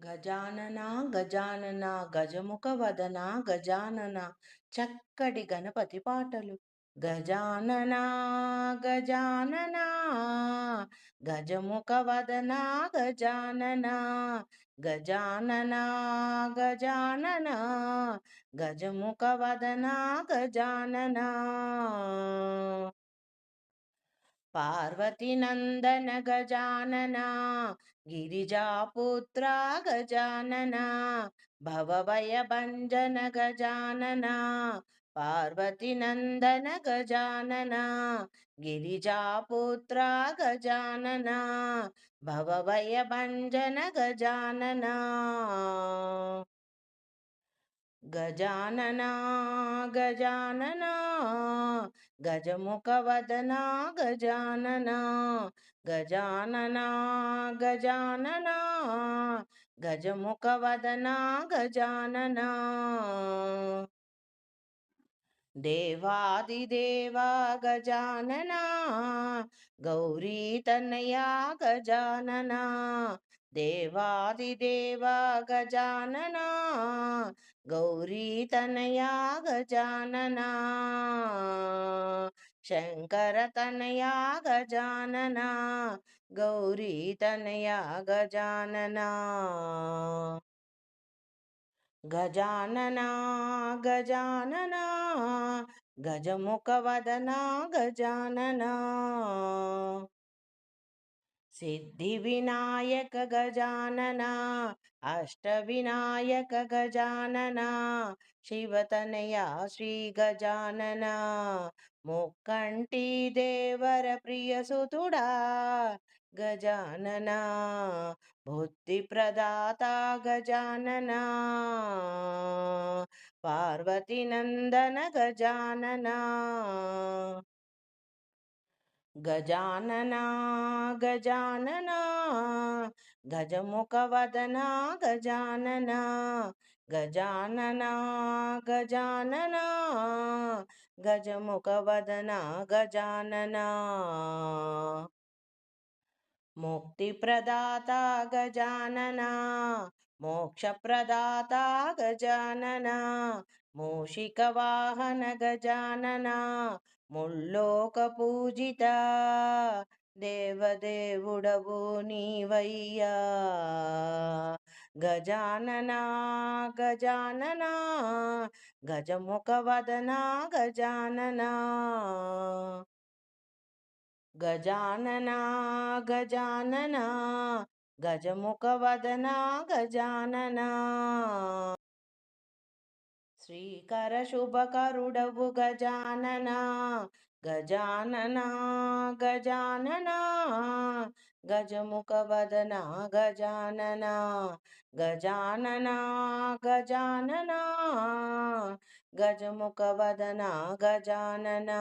గజానన గజానన గజముఖ వదన గజానన చక్కటి గణపతి పాటలు. గజానన గజానన గజముఖ వదన గజానన గజానన గజానన గజముఖ వదన గజానన. పార్వతీనందన గజానన గిరిజాపుత్ర గజానన భవభయభంజన గజానన పార్వతీనందన గజానన గిరిజాపుత్ర గజానన భవభయభంజన గజానన. గజాననా గజాననా గజముఖవదనా గజాననా గజాననా గజాననా గజముఖవదనా గజాననా. దేవాదిదేవా గజాననా గౌరీ తనయా గజానన దేవాదిదేవా గజానన గౌరీ తనయా గజానన శంకర తనయా గజానన గౌరీ తనయా గజానన? గజానన గజానన సిద్ధి వినాయక గజానన? అష్ట వినాయక గజానన? శివతనయ శ్రీ గజానన? ముక్కంటి దేవర ప్రియసుతుడా గజానన బుద్ధి ప్రదాత గజానన పార్వతీనందన గజాననా. గజానన గజానన గజముఖవదన గజాననా గజాననా గజానన గజముఖవదన గజాననా. ముక్తిప్రదాత గజానన మోక్షప్రదాత గజానన మూషికవాహన గజానన ముల్లోక పూజిత దేవదేవుడవు నీవయ్యా. గజాననా గజాననా గజముఖ వదనా గజాననా గజాననా గజాననా గజముఖ వదనా గజాననా. శ్రీకర శుభకరుడవు గజాననా గజాననా గజాననా. గజముఖ వదనా గజాననా గజాననా గజాననా. గజముఖ వదనా గజాననా.